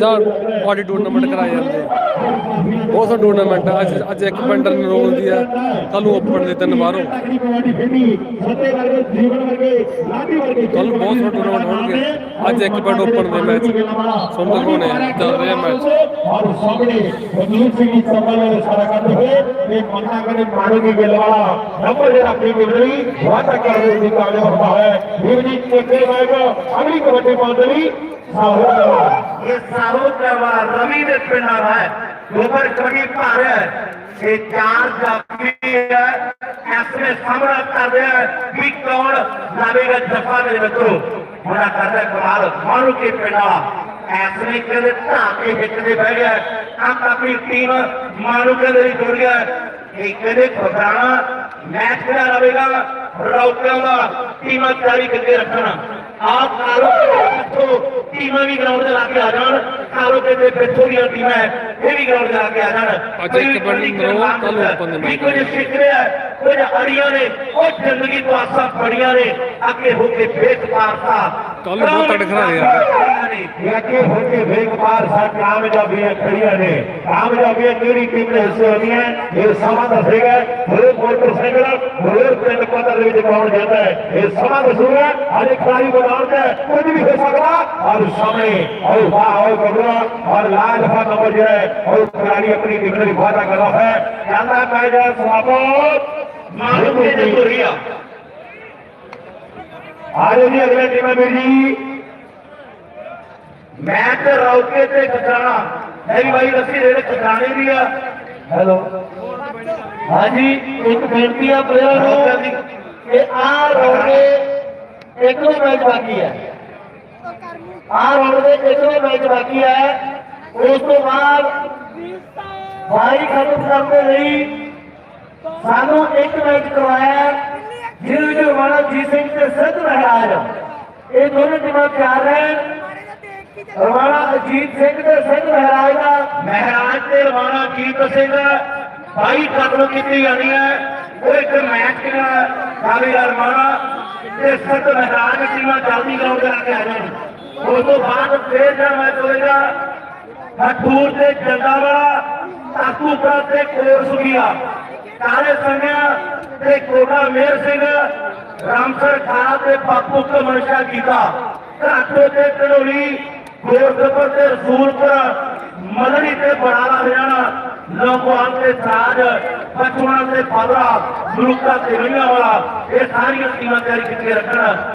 ਜਾਂ party tournament ਕਰਾਏ ਜਾਂਦੇ ਬਹੁਤ ਸਾਰੇ ਟੂਰਨਾਮੈਂਟ ਆ। ਅੱਜ ਅੱਜ ਇੱਕ ਪਿੰਡ ਨਰੋਲ ਦੀ ਆ। ਕੱਲ ਨੂੰ ਓਪਨ ਦੇ ਤਿੰਨ ਬਾਹਰੋਂ ਕੱਲ ਬਹੁਤ ਸਾਰੇ ਟੂਰਨਾਮੈਂਟ ਹੋਣਗੇ। ਅੱਜ ਇੱਕ ਪਿੰਡ ਓਪਨ ਦੇ ਮੈਚ ਸੁਣਦੇ ਹੋਣੇ ਆ, ਚੱਲ ਰਿਹਾ ਮੈਚ। ਔਰ ਸਾਹਮਣੇ ਰਣਜੀਤ ਸਿੰਘ ਜੀ ਸੰਭਲ ਵਾਲੇ ਸਾਰਾ ਕਰਦੇ ਇਹ ਮੰਨਾ ਕਰੇ ਮਾਰੂ ਦੀ ਨੰਬਰ ਜਿਹੜਾ ਆਪਣੀ ਮਿਲਣੀ ਵਾਦਾ ਕਰਦੇ ਦੀ ਕਾਮਯਾਬ ਹੁੰਦਾ ਹੈ ਵੀਰ ਜੀ ਕਿੱਥੇ ਹੋਏਗਾ ਅਗਲੀ ਕਬੱਡੀ ਮੰਡਲੀ ਸਾਹੋ ਇਹ ਸਾਹੋ ਕਰਵਾ ਰਵੀ ਦੇ ਪਿੰਡ ਹੈ। ਗੋਬਰ ਕੜੀ ਭਰ ਇਹ ਚਾਰ ਜਾਫੀ ਹੈ। ਐਸਵੇਂ ਸਾਹਮਣਾ ਕਰ ਰਿਹਾ ਵੀ ਕੌਣ ਲਾਵੇਗਾ ਜਫਾ ਦੇ ਵਿੱਚੋਂ। ਬੜਾ ਕਰਦਾ ਕਮਾਲ। ਮਾਰੂ ਕੇ ਪਿੰਡ। ਵਾਲਾ ਐਸਵੇਂ ਕਹਿੰਦੇ ਹਿੱਟ ਦੇ ਬਹਿ ਗਿਆ ਆਪ ਆਪਣੀ ਟੀਮ ਮਾਰੂ ਕਦੇ ਦੇ ਜੁੜ ਗਿਆ ਇਹ ਕਦੇ ਖਬਰਾਣਾ ਮੈਚ ਕਿਹੜਾ ਲਵੇਗਾ ਰੌਕਿਆਂ ਦਾ, ਟੀਮਾਂ ਤਿਆਰੀ ਕਰਕੇ ਰੱਖਣਾ। ਆਪ ਕਾਰੋ ਪਿੱਛੋਂ ਟੀਮਾਂ ਵੀ ਗਰਾਊਂਡ ਦੇ ਲਾ ਕੇ ਆ ਜਾਣ ਕਾਰੋ ਤੇ ਪਿੱਛੋਂ ਦੀਆਂ ਟੀਮਾਂ ਇਹ ਵੀ ਗਰਾਊਂਡ ਦੇ ਲਾ ਕੇ ਆ ਜਾਣ। ਅੱਜ ਇੱਕ ਬੜੀ ਨਰੋਲ, ਕੱਲ੍ਹ ਨੂੰ open ਦੇ ਮੈਚ ਕੁਝ ਸਿੱਖ ਰਿਹਾ ਕੁਝ ਅੜੀਆਂ ਨੇ ਉਹ ਜ਼ਿੰਦਗੀ ਤੋਂ ਆਸਾਂ ਫੜੀਆਂ ਨੇ ਅੱਗੇ ਹੋ ਕੇ ਫੇਕ ਮਾਰਤਾ ਕੱਲ੍ਹ ਨੂੰ ਬਹੁਤ ਤਕੜੇ ਖਿਡਾਰੀ ਆ। ਇਹ ਅੱਗੇ ਹੋ ਕੇ ਵੇਗ ਪਾਰ ਸਾ ਕਾਮਯਾਬੀਆਂ ਖੜੀਆਂ ਨੇ ਕਾਮਯਾਬੀਆਂ ਕਿਹੜੀ ਟੀਮ ਦੇ ਹਿੱਸੇ ਹੁੰਦੀਆਂ ਇਹ ਸਮਾਂ ਦੱਸੇਗਾ ਹਰੇ ਮੋਟਰਸਾਈਕਲ ਹਰੇ ਪਿੰਡ ਪੱਧਰ ਦੇ ਵਿੱਚ ਕੌਣ ਜਾਂਦਾ ਹੈ ਇਹ ਸਮਾਂ ਦੱਸੂਗਾ ਅੱਜ ਖਿਡਾਰੀ ਬਣਾਉਣ ਤੇ ਕੁਝ ਵੀ ਹੋ ਸਕਦਾ ਔਰ ਸਾਹਮਣੇ ਔਰ ਵਾਹ ਔਰ ਬਗੜਾ ਔਰ ਲਾਲ ਦਾ ਨੰਬਰ ਜਿਹੜਾ ਹੈ ਔਰ ਖਿਡਾਰੀ ਆਪਣੀ ਟੀਮ ਲਈ ਵਾਅਦਾ ਕਰਦਾ ਹੈ ਜਾਂਦਾ ਪੈ ਜਾ ਸਵਾਬਤ ਮਾਰੂ ਕੇ ਦੇ ਤੁਰਿਆ ਆ ਜਾਓ ਜੀ ਅਗਲੇ ਟੀਮ ਹੈ ਵੀਰ ਜੀ ਮੈਚ ਰੌਕੇ ਤੇ ਖਚਾਣਾ ਇਹ ਵੀ ਬਾਈ ਰੱਸੀ ਰੇੜੇ ਖਚਾਣੇ ਦੀ ਆ ਹੈਲੋ ਹਾਂਜੀ ਇੱਕ ਬੇਨਤੀ ਆ ਪਲੇਅਰ ਨੂੰ ਕਿ ਆ ਰੌੜੇ ਇੱਕ ਨੂੰ ਮੈਚ ਬਾਕੀ ਹੈ ਆ ਰੌੜੇ ਦੇ ਇੱਕ ਨੂੰ ਮੈਚ ਬਾਕੀ ਹੈ ਉਸ ਤੋਂ ਬਾਅਦ ਬਾਈ ਖਤਮ ਕਰਨ ਦੇ ਲਈ ਸਾਨੂੰ ਇੱਕ ਮੈਚ ਕਰਵਾਇਆ ਜਿਹਦੇ ਵਿੱਚ ਰਵਾਨਾ ਜੀਤ ਸਿੰਘ ਤੇ ਸਿੱਧ ਮਹਾਰਾਜ। ਇਹ ਦੋਨੋਂ ਟੀਮਾਂ ਤਿਆਰ ਰਹਿਣ। ਰਵਾਨਾ ਅਜੀਤ ਸਿੰਘ ਤੇ ਸਿੱਧ ਮਹਾਰਾਜ ਦਾ। ਮਹਾਰਾਜ ਤੇ ਰਵਾਨਾ ਜੀਤ ਸਿੰਘ ਬਾਈ ਕਦਮ ਕੀਤੀ ਜਾਣੀ ਹੈ। ਉਹ ਇੱਕ ਮੈਚ ਕਿਹੜਾ ਕਾਵੇਲਾ ਰਵਾਨਾ ਤੇ ਸੱਤ ਮਹਾਰਾਜ ਟੀਮਾਂ ਜਲਦੀ ਗਰਾਊਂਡ ਤੇ ਆ ਜਾਣ। ਉਸ ਤੋਂ ਬਾਅਦ ਫੇਰ ਦਾ ਮੈਚ ਹੋਏਗਾ ਹਠੂਰ ਤੇ ਜੰਦਾ ਤਾਕੂਪੁਰਾ ਤੇ ਕੋਰ ਸੁਗੀਆ ਕਾਲੇ ਸੰਗਿਆ ਤੇ ਕੋਟਾ ਮੇਰ ਸਿੰਘ, ਰਾਮਸਰ ਖਾਨਾ ਤੇ ਬਾਪੂ ਕਮਰਸ਼ਾ ਕੀਤਾ। ਘਾਟੋ ਤੇ ਕਲੋਲੀ ਗੋਰਦਪੁਰ ਤੇ ਰਸੂਲਪੁਰ ਮਦਨੀ ਤੇ ਬੜਾਲਾ, ਹਰਿਆਣਾ ਲੋਕਵਾਨ ਤੇ ਸਾਜ ਪਚਵਾਨ ਤੇ ਪਾਦਰਾ ਮਲੂਕਾ ਤੇ ਰੰਗਾ ਵਾਲਾ, ਇਹ ਸਾਰੀਆਂ ਟੀਮਾਂ ਤਿਆਰੀ ਕੀਤੀਆਂ ਰੱਖਣ।